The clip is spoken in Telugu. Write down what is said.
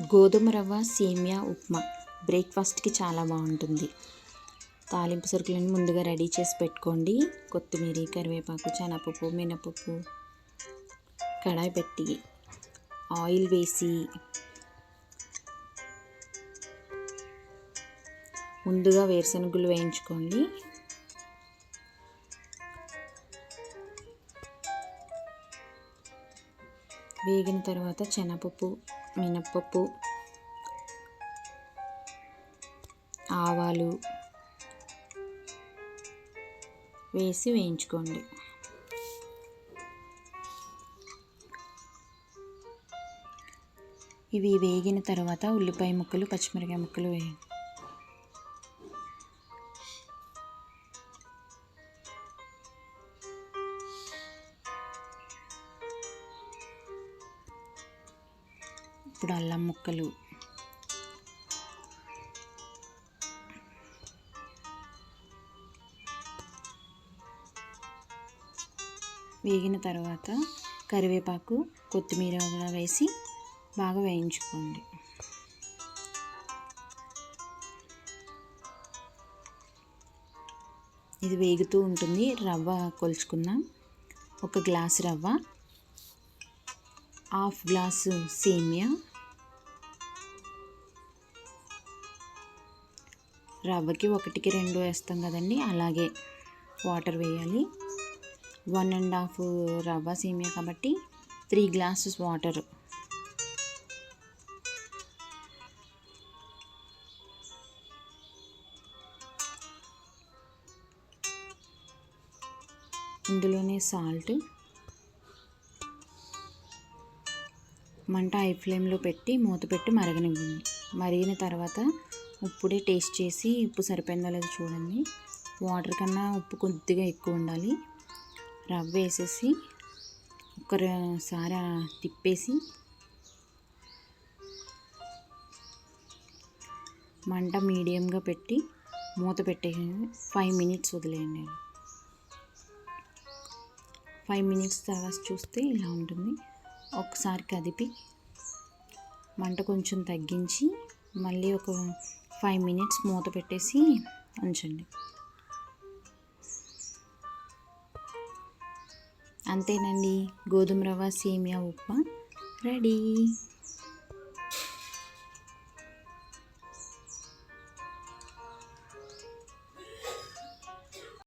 గోధుమ రవ్వ సేమియా ఉప్మా. బ్రేక్ఫాస్ట్కి చాలా బాగుంటుంది. తాలింపు సరుకులను ముందుగా రెడీ చేసి పెట్టుకోండి. కొత్తిమీర కరివేపాకు శనగపప్పు మినపప్పు కడాయి పెట్టి ఆయిల్ వేసి ముందుగా వేరుశనగులు వేయించుకోండి. వేగిన తర్వాత శనగపప్పు మినప్పప్పు ఆవాలు వేసి వేయించుకోండి. ఇవి వేగిన తర్వాత ఉల్లిపాయ ముక్కలు పచ్చిమిరకాయ ముక్కలు వేయండి. ఇప్పుడు అల్లం ముక్కలు. వేగిన తర్వాత కరివేపాకు కొత్తిమీర కూడా వేసి బాగా వేయించుకోండి. ఇది వేగుతూ ఉంటుంది. రవ్వ కొలుచుకుందాం. ఒక గ్లాస్ రవ్వ హాఫ్ గ్లాసు సేమియా రవ్వకి ఒకటికి రెండు వేస్తాం కదండి అలాగే వాటర్ వేయాలి. వన్ అండ్ హాఫ్ రవ్వ సేమియా కాబట్టి త్రీ గ్లాసెస్ వాటర్. ఇందులోనే సాల్ట్ మంట హై ఫ్లేమ్లో పెట్టి మూత పెట్టి మరగనివ్వండి. మరిగిన తర్వాత ఉప్పుడే టేస్ట్ చేసి ఉప్పు సరిపోయిందో లేదో చూడండి. వాటర్ కన్నా ఉప్పు కొద్దిగా ఎక్కువ ఉండాలి. రవ్వ వేసేసి ఒకసారి తిప్పేసి మంట మీడియంగా పెట్టి మూత పెట్టేయండి ఫైవ్ మినిట్స్ వదిలేయండి. ఫైవ్ మినిట్స్ తర్వాత చూస్తే ఇలా ఉంటుంది. ఒకసారి కదిపి మంట కొంచెం తగ్గించి మళ్ళీ ఒక ఫైవ్ మినిట్స్ మూత పెట్టేసి ఉంచండి. అంతేనండి. గోధుమ రవ్వ సేమియా ఉప్మా రెడీ.